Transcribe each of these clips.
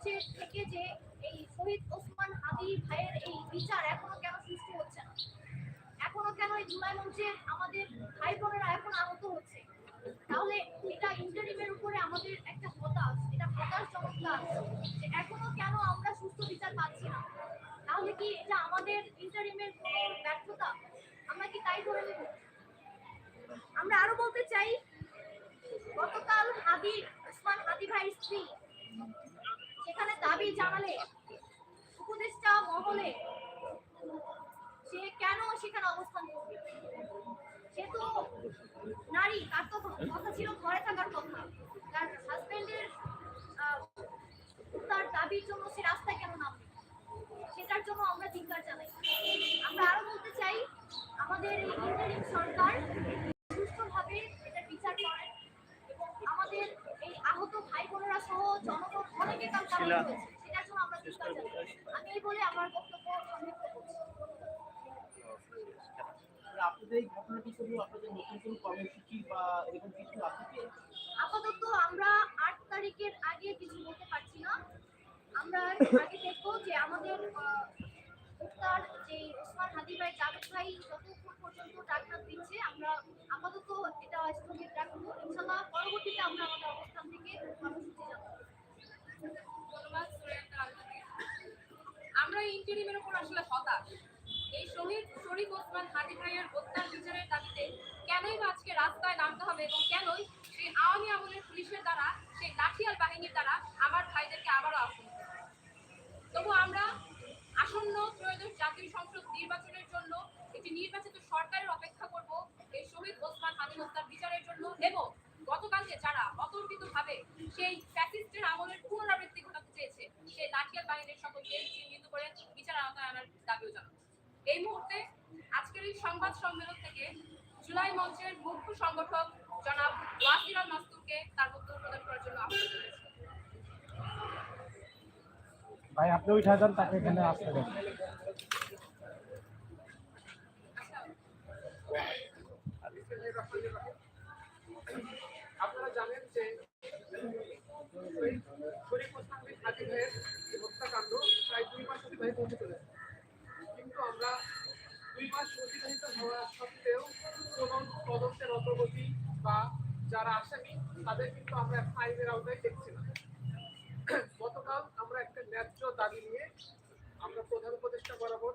মঞ্চে থেকে যে এই শহীদ ওসমান হাদি ভাইয়ের এই বিচার এখনও কেন সুষ্ঠু হচ্ছে না? এখনও কেন এই জুলাই মঞ্চে আমাদের ভাই বোনেরা এখন আহত হচ্ছে? তাহলে এটা ইন্টারিমের উপরে আমাদের একটা হতাশ, এটা হতাশ চমৎকার যে এখনও কেন আমরা সুস্থ বিচার পাচ্ছি না? তাহলে কি এটা আমাদের ইন্টারিমের ব্যর্থতা? আমরা কি তাই ধরে নেব? আমরা আরও বলতে চাই, গতকাল হাদি ওসমান হাদি ভাইয়ের স্ত্রী সেখানে দাবি জানালে, উপদেষ্টা মহলে সে কেন সেখানে অবস্থান করবে? সে তো নারী, তার তো কথা ছিল ঘরে থাকার কথা। তার হাজবেন্ডের তার দাবির জন্য সে রাস্তায় কেন নামবে? সেটার জন্য আমরা চিন্তা জানাই। আমরা আরও বলতে চাই, আমাদের ইন্টারিম সরকার সুষ্ঠুভাবে এটার বিচার করেন এবং আমাদের এই আহত ভাই বোনেরা সহ জনগণ আমরা আমি বলে আমার বক্তব্য আপাতত আমরা আট তারিখের আগে কিছু বলতে পারছি না আমরা আগে দেখব যে আমাদের উত্তার যে ওসমান হাদি ভাই যতক্ষণ পর্যন্ত ডাক্তার দিচ্ছে আমরা আপাতত এটা স্থগিত রাখব। ইনশাল্লাহ পরবর্তীতে আমরা আমাদের অবস্থান থেকে এই শহীদ, শরীফ ওসমান হাদি ভাইয়ের হত্যার বিচারের দাবিতে কেনই বা আজকে রাস্তায় নামতে হবে এবং কেনই সেই আওয়ামী আমলের পুলিশের দ্বারা, সেই লাঠিয়াল বাহিনীর দ্বারা আমার ভাইদেরকে আবারও আহ্বান তবু আমরা আসন্ন ত্রয়োদশ জাতীয় সংসদ নির্বাচনের জন্য একটি নির্বাচিত সরকারের অপেক্ষা করব এই শহীদ ওসমান হাদি হত্যার বিচারের জন্য এবং গতকালকে যারা অতর্কিতভাবে সেই ফ্যাসিস্টের আমলের পুনরাবৃত্তি ঘটাতে চেয়েছে, সেই লাঠিয়াল বাহিনীর সকলকে চিহ্নিত করে বিচার আওতায় আনার দাবিও জানাব এই মুহূর্তে আজকের এই সংবাদ সম্মেলন থেকে জুলাই মঞ্চের মুখ্য সংগঠক জনাব ওয়াসির আল মাস্তুরকে তার বক্তব্য প্রদান করার জন্য আহ্বান জানাচ্ছি। ভাই আপনি উঠে যান তাকে এখানে আসতে দেন। আপনারা জানেন যে শরীফ ওসমান বিন হাজি ভাইয়ের হত্যাকাণ্ড প্রায় দুই মাস অতিবাহিত হতে চলেছে। আমরা দুই মাস অতিবাহিত হওয়া সত্ত্বেও কোনো তদন্তের অগ্রগতি বা যারা আসামি, তাদের কিন্তু আমরা এখন আইনের আওতায় দেখছি না। গতকাল আমরা একটা ন্যায্য দাবি নিয়ে আমরা প্রধান উপদেষ্টা বরাবর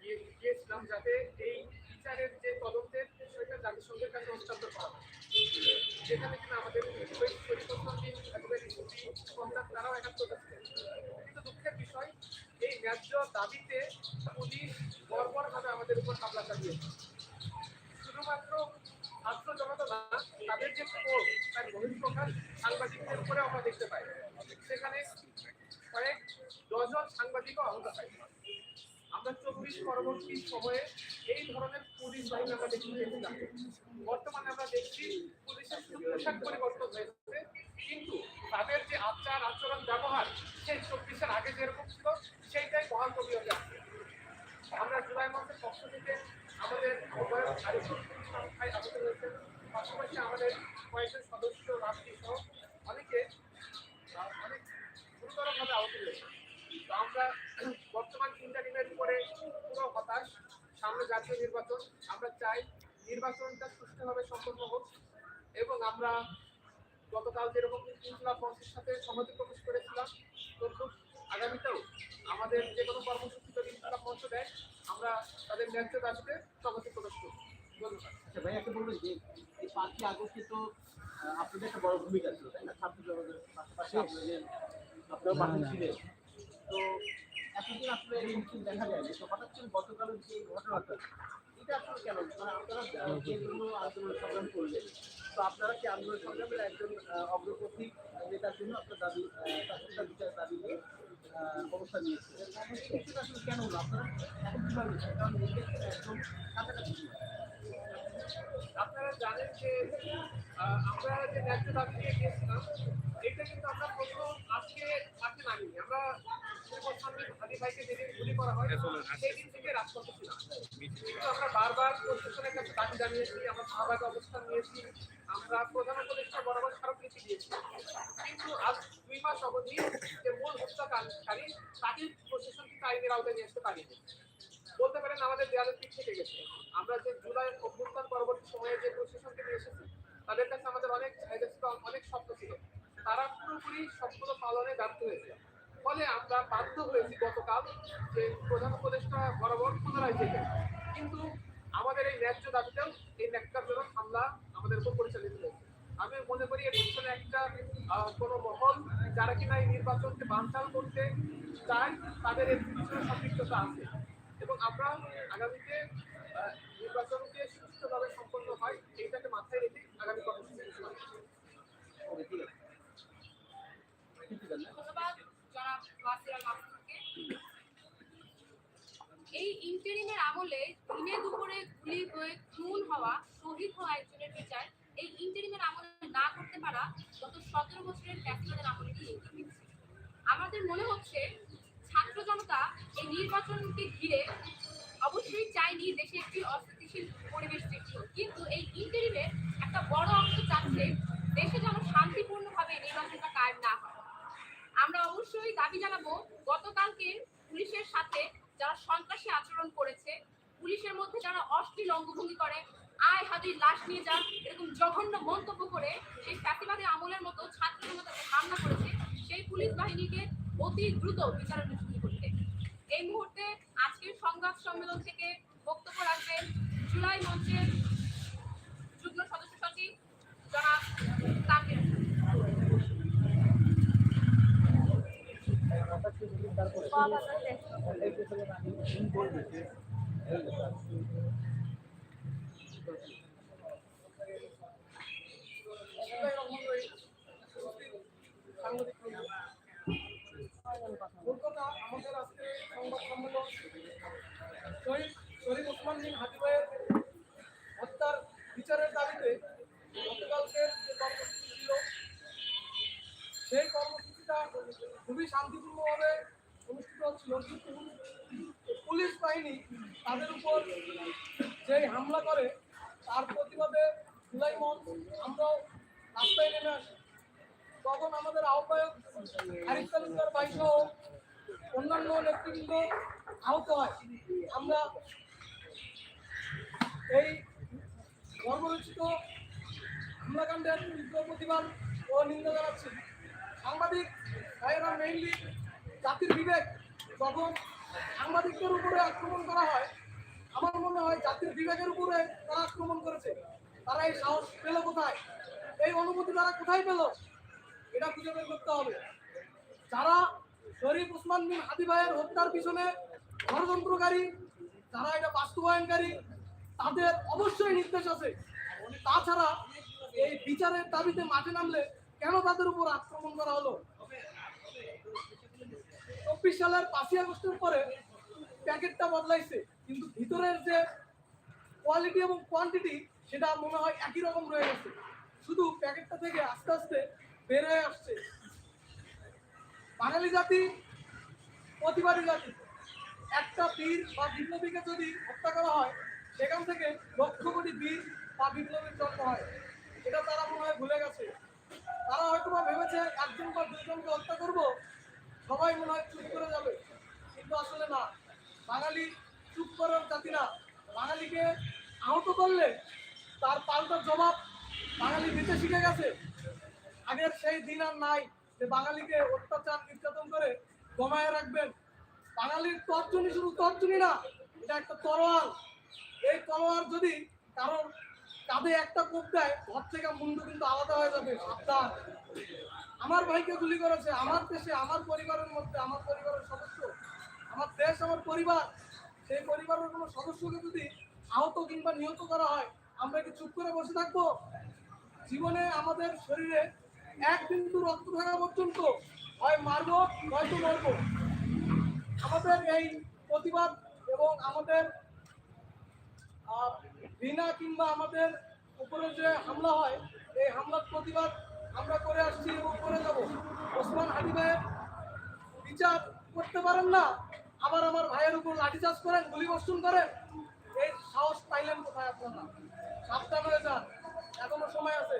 গিয়ে গিয়েছিলাম যাতে এই বিচারের যে তদন্তের বিষয়টা জাতিসংঘের কাছে হস্তান্তর করা হয়। যেখানে কিনা আমাদের শহীদ পরিবর্তন দিন একেবারে ইস্যুটি তারাও একাত্মতা ছিলেন দুঃখের বিষয়, এই ন্যায্য দাবিতে পুলিশ বর্বরভাবে আমাদের উপর হামলা চালিয়েছে। শুধুমাত্র ছাত্র জনতা না, তাদের যে ক্ষোভ তার বহিঃপ্রকাশ সাংবাদিকদের উপরে আমরা দেখতে পাই। সেখানে কয়েক ডজন সাংবাদিকও আহত হয়। আমরা চব্বিশ পরবর্তী সময়ে এই ধরনের পুলিশ বাহিনী আমরা দেখতে পেয়েছিলাম। বর্তমানে আমরা দেখছি পুলিশের পোশাক পরিবর্তন হয়েছে। কিন্তু তাদের যে আচার আচরণ ব্যবহার, সেই চব্বিশের আগে যেরকম ছিল, সেইটাই বহাল কবি হয়ে আমরা জুলাই মাসের পক্ষ থেকে আমাদের ভাই আহত হয়েছেন। পাশাপাশি আমাদের কয়েকজন সদস্য রাত্রি সহ অনেকে, অনেক গুরুতরভাবে আহত হয়েছে তো আমরা বর্তমান ইন্টারিমের উপরে পুরো হতাশ, সামনে জাতীয় নির্বাচন। আমরা চাই নির্বাচনটা সুষ্ঠুভাবে সম্পন্ন হোক এবং আমরা গতকাল যেরকম ইনকলাব মঞ্চের সাথে সহমতি প্রকাশ করেছিলাম তদ্রুপ আগামীতেও আমাদের যে কোনো কর্মসূচি যদি ইনকলাব মঞ্চ দেয় আমরা তাদের ন্যায্য দাবিতে সহমতি প্রকাশ করব। ধন্যবাদ। আচ্ছা ভাই একটা বলবেন যে এই পাঁচই আগস্টে তো আপনাদের একটা বড় ভূমিকা ছিল তাই না? ছাত্র জনতার পাশাপাশি আপনাদের আপনারা পাশে ছিলেন। তো এতদিন আসলে এই মিছিল দেখা যায় তো হঠাৎ করে গতকালের যে ঘটনাটা এটা আসলে কেন? মানে আপনারা যে আন্দোলন সংগ্রাম করলেন তো আপনারা কি আন্দোলন সংগ্রামের একজন অগ্রপথিক নেতার জন্য আপনার দাবি তার বিচার দাবি নিয়ে অবস্থান নিয়েছিলেন সেটা আসলে কেন হলো? আপনারা এখন কীভাবে কারণ নিজের একদম কাছাকাছি আপনারা জানেন যে আমরা যে ন্যায্য দাবি নিয়ে গিয়েছিলাম এটা কিন্তু আমরা প্রথম আজকে আজকে নামিনি আমরা হাদি ভাইকে যেদিন গুলি করা হয় সেই দিন থেকে রাজপথে ছিলাম। কিন্তু আমরা বারবার প্রশাসনের কাছে দাবি জানিয়েছি আমরা শাহবাগে অবস্থান নিয়েছি আমরা প্রধান উপদেষ্টা বরাবর স্মারকলিপি দিয়েছি। কিন্তু আজ দুই মাস অবধি যে মূল হত্যাকারী, তাকে প্রশাসন কিন্তু আইনের আওতায় নিয়ে আসতে পারিনি। বলতে পারেন আমাদের দেয়ালের পিঠ থেকে গেছে। আমরা যে জুলাই অভ্যুত্থান পরবর্তী সময়ে যে প্রশাসনকে নিয়ে এসেছি, তাদের কাছে আমাদের অনেক ছিল, অনেক স্বপ্ন ছিল। তারা পুরোপুরি স্বপ্ন পালনে ব্যর্থ হয়েছে। ফলে আমরা বাধ্য হয়েছি গতকাল যে প্রধান উপদেষ্টা বরাবর পুনরায় যেতে। কিন্তু আমাদের এই ন্যায্য দাবিতেও এই ন্যাক্কারজনক হামলা আমাদের উপর পরিচালিত হয়েছে। আমি মনে করি পিছনে একটা কোনো মহল যারা কিনা এই নির্বাচনকে বানচাল করতে চায়, তাদের এর পিছনে সম্পৃক্ততা আছে। এবং আমরা আগামীতে নির্বাচনকে সুষ্ঠুভাবে সম্পন্ন হয়, এইটাকে মাথায় রেখে আগামী কর্মসূচি এই ইন্টারিমের আমলে দিনে দুপুরে গুলি হয়ে খুন হওয়া শহীদ হওয়া একজনের বিচার এই ইন্টারিমের আমলে না করতে পারা গত সতেরো বছরের ফ্যাসলাদের আমলে কি আমাদের মনে হচ্ছে ছাত্র জনতা এই নির্বাচনকে ঘিরে অবশ্যই চাইনি দেশে একটি অস্থিতিশীল পরিবেশ সৃষ্টি হোক। কিন্তু এই ইন্টারিমে একটা বড় অংশ চাচ্ছে দেশে যেন শান্তিপূর্ণভাবে নির্বাচনটা কায়েম না হয়। আমরা অবশ্যই দাবি জানাব, গতকালকে পুলিশের সাথে যারা সন্ত্রাসী আচরণ করেছে, পুলিশের মধ্যে যারা অশ্লীল অঙ্গভঙ্গি করে, আয় হাজির লাশ নিয়ে যান এরকম জঘন্য মন্তব্য করে, সেই ফ্যাসিবাদী আমলের মতো ছাত্র জনতাকে হামলা করেছে, সেই পুলিশ বাহিনীকে অতি দ্রুত বিচারের মুখোমুখি করতে এই মুহূর্তে আজকের সংবাদ সম্মেলন থেকে বক্তব্য রাখবেন জুলাই মঞ্চের যুগ্ম সদস্য সচিব জনাব তানভীর কলকাতা আমাদের আজকে সংবাদ সম্মেলন শহীদ শরীফ ওসমান বিন হত্যার বিচারের দাবিতে গতকালকের যে কর্মসূচি ছিল সেই কর্মসূচিটা খুবই শান্তিপূর্ণভাবে অনুষ্ঠিত হচ্ছিল কিন্তু পুলিশ বাহিনী তাদের উপর যেই হামলা করে, তার প্রতিবাদে জুলাই আমরাও রাস্তায় নেমে আসি। তখন আমাদের আহ্বায়ক আরিফ তালুকদার ভাই সহ অন্যান্য নেতৃবৃন্দ আহত হয়। আমরা এই গর্বরচিত হামলাকাণ্ডের তীব্র প্রতিবাদ ও নিন্দা জানাচ্ছি। সাংবাদিক ভাইয়েরা মেইনলি জাতির বিবেক, যখন সাংবাদিকদের উপরে আক্রমণ করা হয়, আমার মনে হয় জাতির বিবেকের উপরে তারা আক্রমণ করেছে। তারা এই সাহস পেল কোথায়? এই অনুমতি তারা কোথায় পেল? এটা খুঁজে বের করতে হবে। যারা শরীফ ওসমান বিন হাদি ভাইয়ের হত্যার পিছনে ষড়যন্ত্রকারী, যারা এটা বাস্তবায়নকারী, তাদের অবশ্যই নির্দেশ আছে। তাছাড়া এই বিচারের দাবিতে মাঠে নামলে কেন তাদের উপর আক্রমণ করা হলো? চব্বিশ সালের পাঁচই আগস্টের পরে প্যাকেটটা বদলাইছে, কিন্তু ভিতরের যে কোয়ালিটি এবং কোয়ান্টিটি সেটা মনে হয় একই রকম রয়ে গেছে। শুধু প্যাকেটটা থেকে আস্তে আস্তে বের হয়ে আসছে। বাঙালি জাতি, প্রতিবাদী জাতি, একটা বীর বা বিপ্লবীকে যদি হত্যা করা হয়, সেখান থেকে লক্ষ কোটি বীর বা বিপ্লবীর জন্ম হয়। এটা তারা মনে হয় ভুলে গেছে। তারা হয়তো বা ভেবেছে একজন বা দুজনকে হত্যা করব। সবাই মনে হয় চুপ করে যাবে। কিন্তু আসলে না। বাঙালি চুপ করার জাতি না। বাঙালিকে আহত করলে তার পাল্টা জবাব বাঙালি দিতে শিখে গেছে। আগের সেই দিন আর নাই যে বাঙালিকে অত্যাচার, নির্যাতন করে দমায় রাখবেন। বাঙালির তর্জনী শুধু তর্জনী না, এটা একটা তরোয়াল। এই তরোয়াল যদি কারণ কাঁধে একটা কোপ দেয় ঘর থেকে মুন্ডু কিন্তু আলাদা হয়ে যাবে, সাবধান। আমার ভাইকে গুলি করেছে, আমার দেশে, আমার পরিবারের মধ্যে, আমার পরিবারের সদস্য, আমার দেশ, আমার পরিবার। সেই পরিবারের কোনো সদস্যকে যদি আহত কিংবা নিহত করা হয়, আমরা কি চুপ করে বসে থাকব? জীবনে আমাদের শরীরে এক বিন্দু রক্ত থাকা পর্যন্ত হয় মারবো, নয়তো মরবো। আমাদের এই প্রতিবাদ এবং আমাদের ঘৃণা কিংবা আমাদের উপরে যে হামলা হয়, এই হামলার প্রতিবাদ আমরা করে আসছি এবং করে যাব। ওসমান হাদি ভাইয়ের বিচার করতে পারেন না, আবার আমার ভাইয়ের উপর লাঠিচার্জ করেন, গুলি বর্ষণ করেন, এই সাহস পাইলেন কোথায় আপনারা? সাবধান হয়ে যান, এখনও সময় আছে।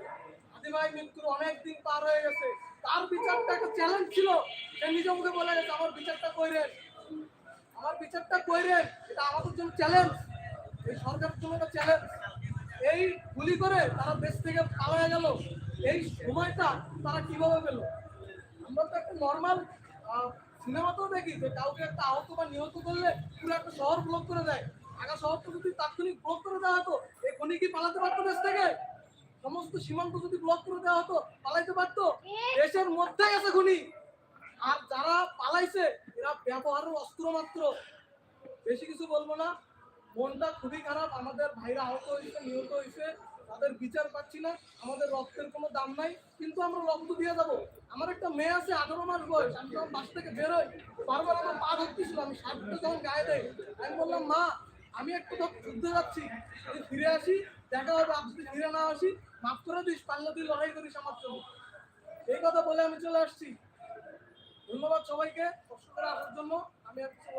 আদি ভাই মৃত্যুর অনেক দিন পার হয়ে গেছে। তার বিচারটা একটা চ্যালেঞ্জ ছিল, সে নিজে মুখে বলে গেছে, আমার বিচারটা কইরেন আমার বিচারটা কইরেন এটা আমাদের জন্য চ্যালেঞ্জ এই সরকারের জন্য একটা চ্যালেঞ্জ এই গুলি করে তারা দেশ থেকে পালায় গেল। এই সময়টা তারা কীভাবে পেল? আমরা তো একটা নর্মাল সিনেমাতেও দেখি যে কাউকে একটা আহত বা নিহত করলে পুরো একটা শহর ব্লক করে দেয়। আগা শহরটা যদি তাৎক্ষণিক ব্লক করে দেওয়া হতো, এই খনি কি পালাতে পারতো দেশ থেকে? সমস্ত সীমান্ত যদি ব্লক করে দেওয়া হতো, পালাইতে পারতো? দেশের মধ্যেই আছে খনি। আর যারা পালাইছে, এরা ব্যবহারের অস্ত্র মাত্র বেশি কিছু বলব না। মনটা খুবই খারাপ। আমাদের ভাইরা আহত হয়েছে, নিহত হয়েছে। তাদের বিচার পাচ্ছি না। আমাদের রক্তের কোনো দাম নাই। কিন্তু আমরা রক্ত দিয়ে যাব। আমার একটা মেয়ে আছে, আঠারো মাস বয়স। আমি যখন বাস থেকে বেরোই বারবার আমার পা ধরতেছিল। আমি শার্টটা যখন গায়ে দেয় আমি বললাম, মা, আমি একটু তো যুদ্ধে যাচ্ছি। যদি ফিরে আসি, দেখা হবে। আপনি যদি ফিরে না আসি, মাফ করে দিস, পাল্লা তুই লড়াই করিস আমার জন্য। এই কথা বলে আমি চলে আসছি। ধন্যবাদ সবাইকে। কষ্ট করে আসার জন্য আমি আর কিছু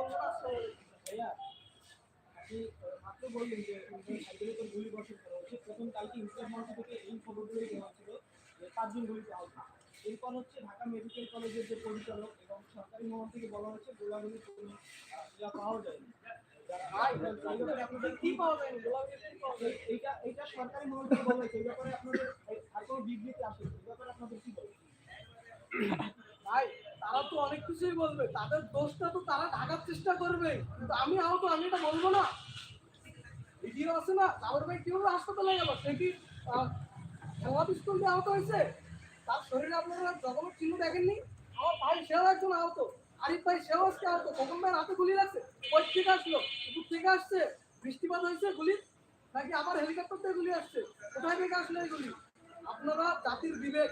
আপনি মাত্র বললেন যে সাইকেলের উপর গুলি বর্ষণ করা হচ্ছে প্রথম কালকে ইসলাম মঞ্চ থেকে এই খবরগুলি দেওয়া ছিল যে পাঁচজন গুলিতে আহত এরপর হচ্ছে ঢাকা মেডিকেল কলেজের যে পরিচালক এবং সরকারি মহল থেকে বলা হচ্ছে গোলাগুলি কোনো ইয়া পাওয়া যায়নি। এইটা সরকারি মহল থেকে বলা হয়েছে। এই ব্যাপারে আপনাদের আর কোনো বিবৃতি আসে এই ব্যাপারে আপনাদের কি বলবেন ভাই তারা তো অনেক কিছুই বলবে, তাদের দোষটা তো তারা ঢাকার চেষ্টা করবে। কিন্তু আমি আহত, আমি এটা বলব না। ভিডিও আছে না তারপর ভাই কীভাবে হাসপাতালে গেল? সে কি খেলা পিস্তল দিয়ে আহত হয়েছে? তার শরীরে আপনারা জগন্নাথ চিহ্ন দেখেননি? আমার ভাই সেও একজন আহত, আরিফ ভাই সেও আজকে আহত। কখন ভাই হাতে গুলি লাগছে কই থেকে আসলো উপর থেকে আসছে, বৃষ্টিপাত হয়েছে গুলি, নাকি আমার হেলিকপ্টার থেকে গুলি আসছে? কোথায় থেকে আসলে এই গুলি? আপনারা জাতির বিবেক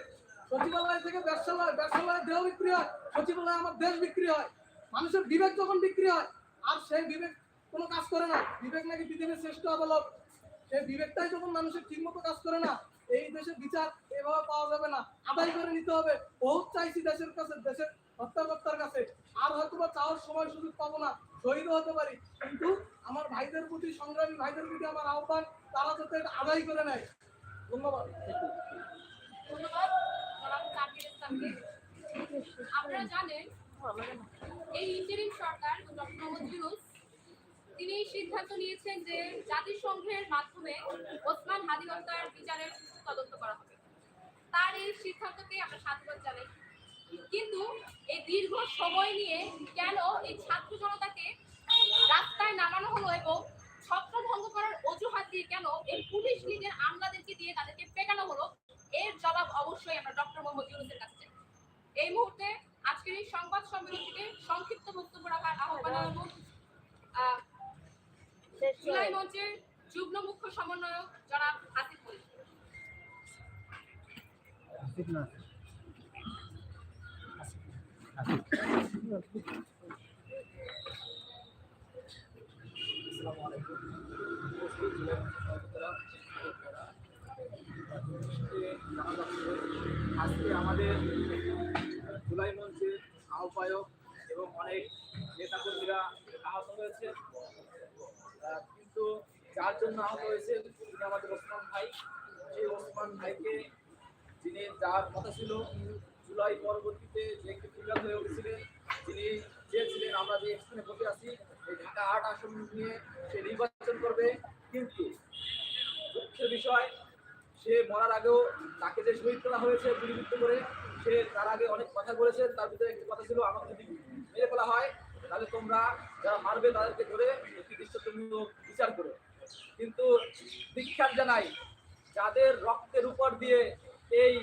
সচিবালয় থেকে ব্যবসালয়, ব্যবসালয়ে দেহ বিক্রি হয়, সচিবালয়ে আমার দেশ বিক্রি হয়, মানুষের বিবেক যখন বিক্রি হয়, আর সেই বিবেক কোনো কাজ করে না। বিবেক নাকি পৃথিবীর শ্রেষ্ঠ আদালত সেই বিবেকটাই যখন মানুষের ঠিক মতো কাজ করে না, এই দেশে বিচার এভাবে পাওয়া যাবে না। আদায় করে নিতে হবে। বহুত চাইছি দেশের কাছে, দেশের হত্যাকর্তার কাছে। আর হয়তো বা চাওয়ার সময় সুযোগ পাবো না শহীদ হতে পারি। কিন্তু আমার ভাইদের প্রতি, সংগ্রামী ভাইদের প্রতি আমার আহ্বান, তারা যাতে আদায় করে নেয়। ধন্যবাদ। ধন্যবাদ। আপনারা জানেন, এই ইন্টারিম সরকার ডক্টর মোহাম্মদ তিনি সিদ্ধান্ত নিয়েছেন যে জাতিসংঘের মাধ্যমে ওসমান হাদি বিচারের তদন্ত করা হবে। তার এই সিদ্ধান্তকে আমরা সাধুবাদ জানাই। কিন্তু এই দীর্ঘ সময় নিয়ে কেন এই ছাত্র জনতাকে রাস্তায় নামানো হলো এবং ছত্রভঙ্গ করার অজুহাত দিয়ে কেন এই পুলিশ লীগের আমলাদেরকে দিয়ে তাদেরকে পেটানো হলো এর জবাব অবশ্যই আমরা ডক্টর মোহাম্মদ ইউনুসের কাছে চাই। এই মুহূর্তে আজকের এই সংবাদ সম্মেলন থেকে সংক্ষিপ্ত বক্তব্য রাখার আহ্বান জানাব আহ, জুলাই মঞ্চের যুগ্ম মুখ্য সমন্বয়ক জনাব হাসিফ আজকে আমাদের জুলাই মঞ্চের আহ্বায়ক এবং অনেক নেতাকর্মীরা আহত হয়েছে যার জন্য আহত হয়েছে তিনি আমাদের ওসমান ভাই। সেই ওসমান ভাইকে যিনি যার কথা ছিল, জুলাই পরবর্তীতে যে একটি ফিল্ডার হয়ে উঠেছিলেন, যিনি চেয়েছিলেন আমরা যে স্থানে বসে আছি, এই ঢাকা আট আসন নিয়ে সে নির্বাচন করবে। কিন্তু দুঃখের বিষয়, সে মরার আগেও তাকে যে শহীদ করা হয়েছে গুলিবিদ্ধ করে, সে তার আগে অনেক কথা বলেছেন তার ভিতরে একটি কথা ছিল, আমাকে যদি মেরে ফেলা হয়, তাহলে তোমরা যারা মারবে তাদেরকে ধরে একটি দৃশ্যমূলক বিচার করো। কিন্তু দীক্ষার জানাই, যাদের রক্তের উপর দিয়ে এই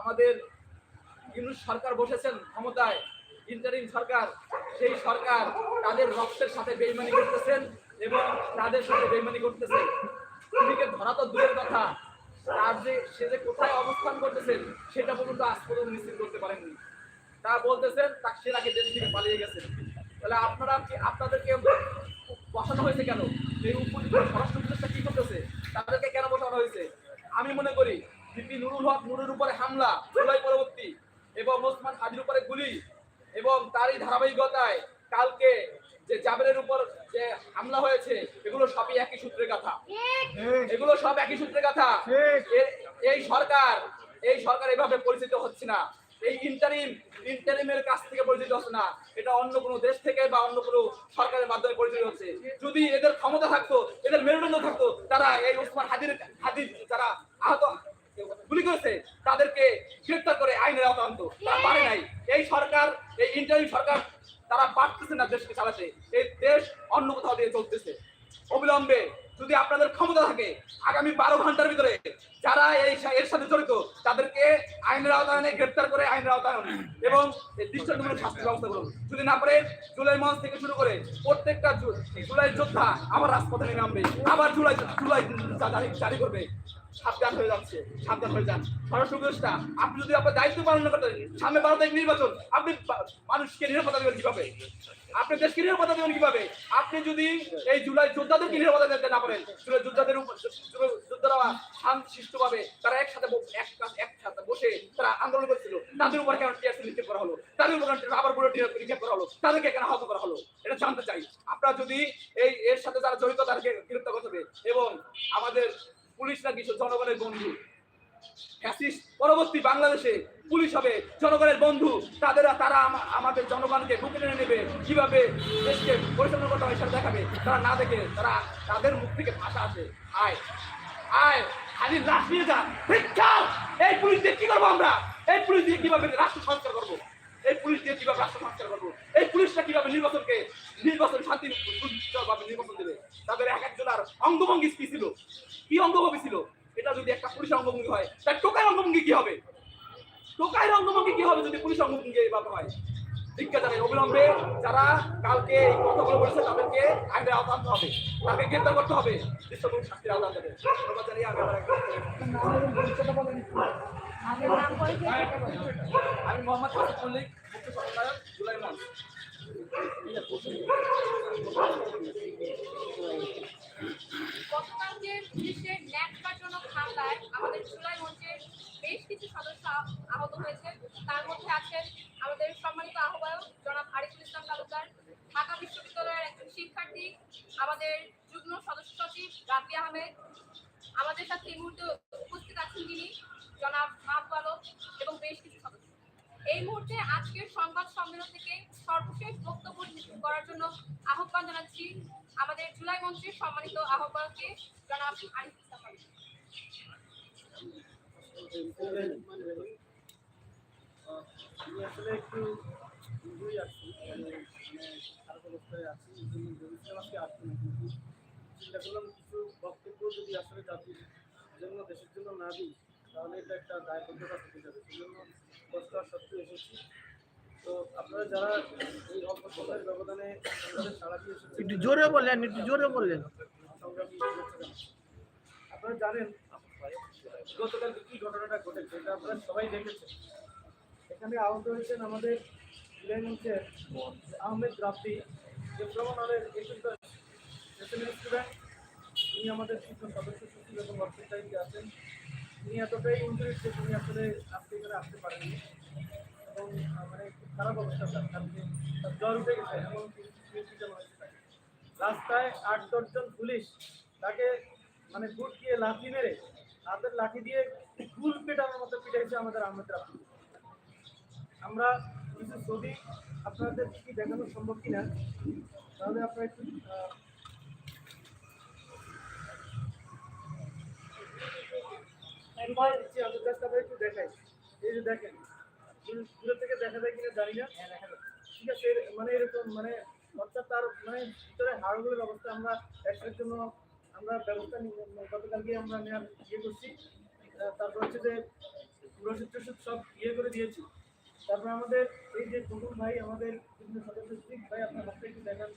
আমাদের ইউনুস সরকার বসেছেন ক্ষমতায়, ইন্টারিম সরকার, সেই সরকার তাদের রক্তের সাথে বেইমানি করতেছেন এবং তাদের সাথে বেইমানি করতেছেন খুনিকে ধরা তো দূরের কথা। তার যে, সে যে কোথায় অবস্থান করতেছেন সেটা পর্যন্ত আজ পর্যন্ত নিশ্চিত করতে পারেননি। তা বলতেছেন, তার সে নাকি দেশ থেকে পালিয়ে গেছেন তাহলে আপনারা কি, আপনাদেরকে বসানো হয়েছে কেন? এই উপযুক্ত স্বরাষ্ট্র উপদেষ্টা কি করতেছে? তাদেরকে কেন বসানো হয়েছে? আমি মনে করি বিপি নুরুল হক নুরের উপরে হামলা জুলাই পরবর্তী এবং ওসমান হাজির উপরে গুলি এবং তারই ধারাবাহিকতায় কালকে যে জাবেরের উপর যে হামলা হয়েছে এগুলো সবই একই সূত্রে কথা। এগুলো সব একই সূত্রে কথা। এই সরকার এই সরকার এভাবে পরিচিত হচ্ছে না। এই ইন্টারিম ইন্টারিমের কাছ থেকে পরিচিত হচ্ছে না, এটা অন্য কোনো দেশ থেকে বা অন্য কোনো সরকারের মাধ্যমে পরিচিত হচ্ছে। যদি এদের ক্ষমতা থাকতো, এদের মেরুদণ্ড থাকতো, তারা এই ওসমান হাদির হাদির যারা আহত, গুলি করেছে, তাদেরকে গ্রেফতার করে আইনের আওতা আনতো। তারা পারে নাই। এই সরকার, এই ইন্টারিম সরকার, তারা পারতেছে না দেশকে চালাতে। এই দেশ অন্য কোথাও দিয়ে চলতেছে। অবিলম্বে যদি আপনাদের ক্ষমতা থাকে, আগামী বারো ঘণ্টার ভিতরে যারা এই সা- এর সাথে জড়িত তাদেরকে আইনের আওতায় এনে গ্রেপ্তার করে আইনের আওতায় আনুন এবং ব্যবস্থা যদি না পারে জুলাই থেকে শুরু করে প্রত্যেকটা জুলাই যোদ্ধা রাজপথে নেমে নামবে। আবার জুলাই জুলাই জারি করবে। সাবধান হয়ে যাচ্ছে, সাবধান হয়ে যান। উপদেষ্টা আপনি যদি আপনার দায়িত্ব পালন সামনে বারো তারিখ নির্বাচন, আপনি মানুষকে নিরাপত্তা দেবেন কীভাবে? আপনি দেশকে নিরাপত্তা দেবেন কীভাবে? আপনি যদি এই জুলাই যোদ্ধাদেরকে নিরাপত্তা দিতে না পারেন, জুলাই যোদ্ধাদের যোদ্ধারা শান্ত শিষ্টভাবে তারা একসাথে একসাথে বসে তারা আন্দোলন করছিল। তাদের উপর কেন নিক্ষেপ করা হলো? তাদের উপর আবার বুলেট নিক্ষেপ করা হলো? তাদেরকে কেন আহত করা হলো? এটা জানতে চাই। আপনারা যদি এই এর সাথে যারা জড়িত, তাদেরকে গ্রেপ্তার করতে এবং আমাদের পুলিশ নাকি জনগণের বন্ধু। পরবর্তী বাংলাদেশে পুলিশ হবে, জনগণের বন্ধু। তাদের তারা আমাদের জনগণকে বুকে টেনে নেবে। কীভাবে দেশকে পরিচালনা করতে হয় দেখাবে। তারা না দেখে তারা তাদের মুখ থেকে ভাষা আছে। আয়। আয়, খালি লাশ যা। ভিক্ষা! এই পুলিশ দিয়ে কি করব আমরা? এই পুলিশ দিয়ে কীভাবে রাষ্ট্র সংস্কার করব? এই পুলিশ দিয়ে কীভাবে রাষ্ট্র সংস্কার করব? এই পুলিশটা কীভাবে নির্বাচনকে, নির্বাচন শান্তি ভাবে নির্বাচন দেবে? তাদের এক একজনের অঙ্গভঙ্গি কি ছিল? কি অঙ্গভঙ্গি ছিল? এটা যদি একটা পুলিশের অঙ্গভঙ্গি হয় তার টোকার অঙ্গভঙ্গি কি হবে? টোকার অঙ্গভঙ্গি কি হবে যদি পুলিশ অঙ্গভঙ্গি এইভাবে হয়? শিক্ষা জানে অবিলম্বে যারা কালকে এই কথাগুলো বলেছে তাদেরকে আইনের আওতা আনতে হবে। তাদেরকে গ্রেপ্তার করতে হবে। দৃশ্যমূলক শাস্তির আওতা আমি মোহাম্মদ ফারুক মল্লিক জুলাই মঞ্চ আমাদের জুলাই মঞ্চের বেশ কিছু সদস্য আহত হয়েছে তার মধ্যে আছেন আমাদের সম্মানিত আহ্বায়ক জনাব আরিফুল ইসলাম তালুকদার, ঢাকা বিশ্ববিদ্যালয়ের একজন শিক্ষার্থী, আমাদের যুগ্ম সদস্য সচিব রাবি আহমেদ, আমাদের সাথে এই মুহূর্তে উপস্থিত আছেন যিনি জনাব মাহবুব আলম এবং বেশ কিছু সদস্য এই মুহূর্তে আজকের সংবাদ সম্মেলন থেকে সর্বশেষ বক্তব্য করার জন্য আহ্বান জানাচ্ছি আমাদের জুলাই মঞ্চের সম্মানিত আহ্বায়ককে জনাব আরিফ ইসলাম। আমি আসলে একটু আছি মানে খারাপ অবস্থায় আছি এই না চিন্তা করলাম কিছু বক্তব্য যদি আসলে জাতির জন্য দেশের জন্য না দিই তাহলে এটা একটা দায়বদ্ধতা থেকে যাবে সেই জন্য কষ্ট সত্ত্বেও এসেছি তো আপনারা যারা এই অল্প সময়ের ব্যবধানে সাড়া দিয়ে এসেছেন একটু জোরে বললেন, একটু জোরে বললেন। আপনারা জানেন গতকাল কি ঘটনাটা ঘটেছে এটা আপনারা সবাই দেখেছেন। এখানে আহত হয়েছেন আমাদের মঞ্চের আহমেদ রাব্বি ডিপ্লোমা নলের স্টুডেন্ট তিনি আমাদের শিক্ষক সদস্য সচিব এবং অর্থের দায়িত্বে আছেন। তিনি এতটাই ইঞ্জুরিড যে তিনি আসলে আজকে এখানে আসতে পারেননি। এবং মানে খুব খারাপ অবস্থা তার তার জ্বর উঠে গেছে এবং রাস্তায় আট দশজন পুলিশ তাকে মানে বুট দিয়ে লাঠি মেরে হাতের লাঠি দিয়ে ফুল পেটানোর মতো পিটাইছে আমাদের আহমেদ রাফি আমরা কিছু ছবি আপনাদের কি দেখানো সম্ভব কিনা তাহলে আপনারা একটু একটু দেখাই। এই যে দেখেন দূর- থেকে দেখা যায় কিনা জানি না। ঠিক আছে মানে এরকম মানে অর্থাৎ তার মানে ভিতরে হাড়গুলোর অবস্থা আমরা একটার জন্য আমরা ব্যবস্থা গতকালকে আমরা নেওয়ার ইয়ে করছি। তারপর হচ্ছে যে রসিদ সব ইয়ে করে দিয়েছি। তারপর আমাদের এই যে নতুন ভাই, আমাদের বিভিন্ন সদস্য ভাই, আপনার হাতে একটু দেখান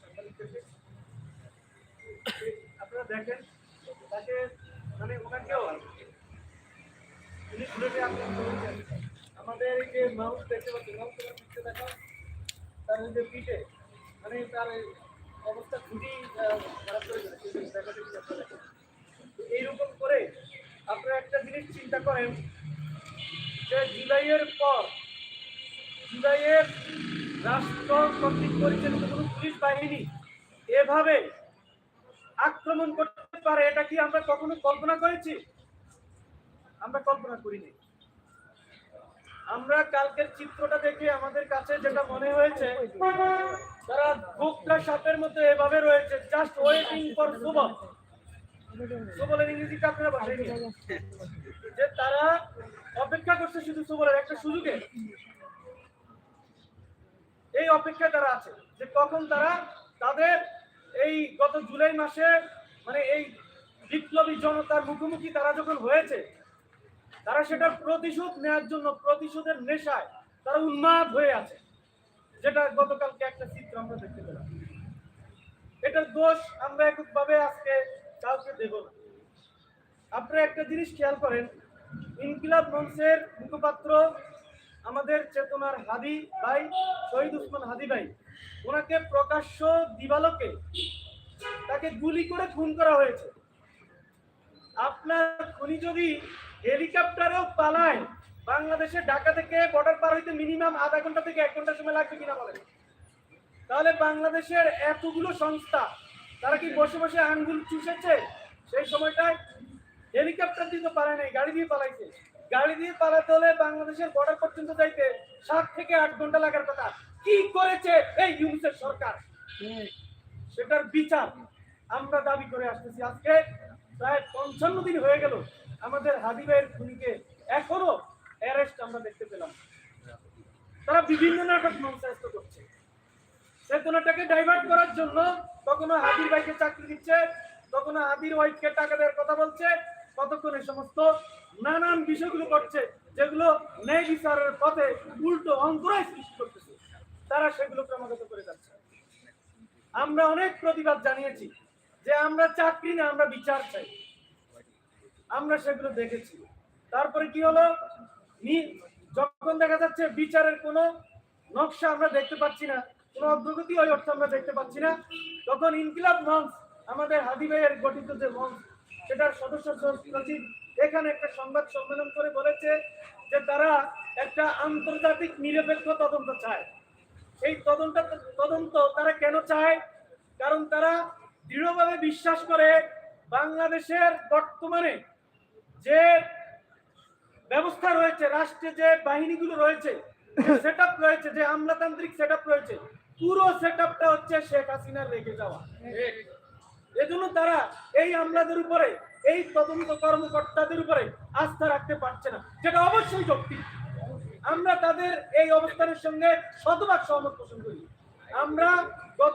আপনারা দেখেন, তাকে মানে ওনাকেও আক্রান্ত হয়েছেন আমাদের এই যে মাউস দেখতে পাচ্ছি মাউস দেখা তার যে পিঠে মানে তার অবস্থা খুবই খারাপ করে এইরকম করে আপনারা একটা জিনিস চিন্তা করেন যে জুলাইয়ের পর জুলাইয়ের রাষ্ট্র কর্তৃক পরিচালিত কোনো পুলিশ বাহিনী এভাবে আক্রমণ করতে পারে, এটা কি আমরা কখনো কল্পনা করেছি? আমরা কল্পনা করিনি। আমরা কালকের চিত্রটা দেখে আমাদের কাছে যেটা মনে হয়েছে, তারা ভোক্তা সাপের মতো এভাবে রয়েছে জাস্ট ওয়েটিং ফর সুবল সুবলের ইংরেজিটা আপনারা বসাই যে তারা অপেক্ষা করছে শুধু সুবলের একটা সুযোগে। এই অপেক্ষায় তারা আছে, যে কখন তারা তাদের এই গত জুলাই মাসে মানে এই বিপ্লবী জনতার মুখোমুখি তারা যখন হয়েছে তারা সেটার প্রতিশোধ নেওয়ার জন্য, প্রতিশোধের নেশায় তারা উন্মাদ হয়ে আছে। যেটা গতকালকে একটা চিত্র আমরা দেখতে পেলাম। এটার দোষ আমরা এককভাবে আজকে কাউকে দেব না। আপনারা একটা জিনিস খেয়াল করেন, ইনকিলাব মঞ্চের মুখপাত্র আমাদের চেতনার হাদি ভাই, শহীদ উসমান হাদি ভাই, ওনাকে প্রকাশ্য দিবালোকে তাকে গুলি করে খুন করা হয়েছে। আপনার খুনি যদি হেলিকপ্টারেও পালায়। বাংলাদেশের ঢাকা থেকে বর্ডার পার হইতে মিনিমাম আধা ঘণ্টা থেকে এক ঘণ্টা সময় লাগবে কিনা বলেন? তাহলে বাংলাদেশের এতগুলো সংস্থা, তারা কি বসে বসে আঙ্গুল চুষেছে? সেই সময়টায় হেলিকপ্টার দিয়ে তো পালায় নাই, গাড়ি দিয়ে পালাইছে। গাড়ি দিয়ে পালাতে হলে বাংলাদেশের বর্ডার পর্যন্ত যাইতে সাত থেকে আট ঘণ্টা লাগার কথা। কি করেছে এই ইউনিসেফ সরকার? সেটার বিচার আমরা দাবি করে আসতেছি। আজকে প্রায় পঞ্চান্ন দিন হয়ে গেল। আমাদের হাবিবের খুনিকে এখনও অ্যারেস্ট আমরা দেখতে পেলাম। তারা বিভিন্ন নাটক মঞ্চায়িত করছে। চেতনাটাকে ডাইভার্ট করার জন্য কখনো হাদির ভাইকে চাকরি দিচ্ছে, কখনো হাদির ওয়াইফকে টাকা দেওয়ার কথা বলছে, কতক্ষণ এই সমস্ত নানান বিষয়গুলো করছে, যেগুলো ন্যায় বিচারের পথে উল্টো অন্তরায় সৃষ্টি করতেছে। তারা সেগুলো ক্রমাগত করে যাচ্ছে। আমরা অনেক প্রতিবাদ জানিয়েছি যে আমরা চাকরি না, আমরা বিচার চাই। আমরা সেগুলো দেখেছি। তারপরে কি হলো? যখন দেখা যাচ্ছে বিচারের কোনো নকশা আমরা দেখতে পাচ্ছি না, কোনো অগ্রগতি ওই অর্থে আমরা দেখতে পাচ্ছি না, তখন ইনকিলাব মঞ্চ, আমাদের হাদি ভাইয়ের গঠিত যে মঞ্চ, সেটার সদস্য সচিব এখানে একটা সংবাদ সম্মেলন করে বলেছে যে তারা একটা আন্তর্জাতিক নিরপেক্ষ তদন্ত চায়। এই তদন্ত তদন্ত তারা কেন চায়? কারণ তারা দৃঢ়ভাবে বিশ্বাস করে বাংলাদেশের বর্তমানে যে ব্যবস্থা রয়েছে, রাষ্ট্রে যে বাহিনীগুলো রয়েছে সেট রয়েছে, যে আমলাতান্ত্রিক সেট রয়েছে, পুরো সেট হচ্ছে শেখ হাসিনার রেখে যাওয়া। এজন্য তারা এই আমলাদের উপরে, এই তদন্ত কর্মকর্তাদের উপরে আস্থা রাখতে পারছে না। যেটা অবশ্যই যৌক্তিক। আমরা তাদের এই অবস্থানের সঙ্গে শতভাগ সহমত পোষণ করি। আমরা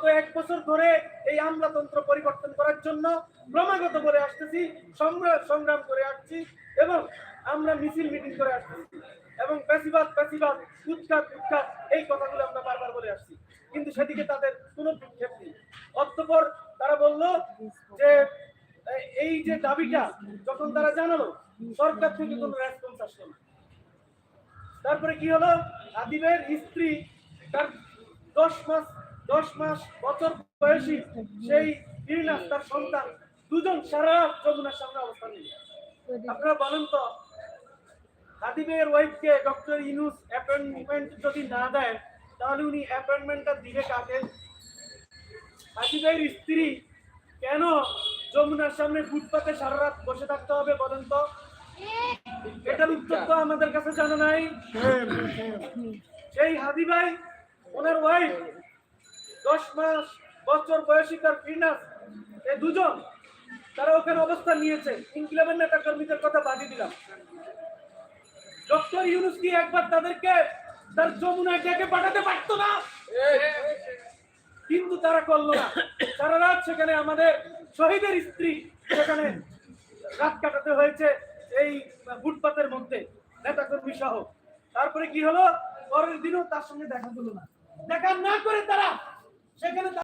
গত এক বছর ধরে এই আমলাতন্ত্র পরিবর্তন করার জন্য ক্রমাগত বলে আসতেছি সংগ্রাম সংগ্রাম করে আসছি এবং আমরা মিছিল মিটিং করে আসতেছি এবং পেশিবাদ পেশিবাদ উৎখাত উৎখাত, এই কথাগুলো আমরা বারবার বলে আসছি। কিন্তু সেদিকে তাদের কোনো বিক্ষেপ নেই। অতঃপর তারা বলল যে, এই যে দাবিটা যখন তারা জানালো, সরকার থেকে কোনো রেসপন্স আসলো না। তারপরে কি হলো? আদিবের স্ত্রী তার দশ মাস দশ মাস বছর বয়সী সেই ইরিনাস তার সন্তান দুজন সারা যমুনার সামনে অবস্থান নিয়ে আপনারা বলেন তো হাদিবের ওয়াইফকে ডক্টর ইনুস অ্যাপয়েন্টমেন্ট যদি না দেয় তাহলে উনি অ্যাপয়েন্টমেন্টটা দিবে কাকে? হাদিবের স্ত্রী কেন যমুনার সামনে ফুটপাতে সারা রাত বসে থাকতে হবে বলেন তো? এটার উত্তর তো আমাদের কাছে জানা নাই। সেই হাদি ভাই ওনার ওয়াইফ দশ মাস বছর বয়সী তার ফিনাস এই দুজন, তারা ওখানে অবস্থান নিয়েছে। ইনকিলাবের নেতা কর্মীদের কথা বাদি দিলাম। ডক্টর ইউনুস কি একবার তাদেরকে তার যমুনায় ডেকে পাঠাতে পারতো না? কিন্তু তারা করল না। সারা রাত সেখানে আমাদের শহীদের স্ত্রী সেখানে রাত কাটাতে হয়েছে এই ফুটপাতের মধ্যে নেতা কর্মী সহ। তারপরে কি হলো? পরের দিনও তার সঙ্গে দেখা হলো না। দেখা না করে তারা সেখানে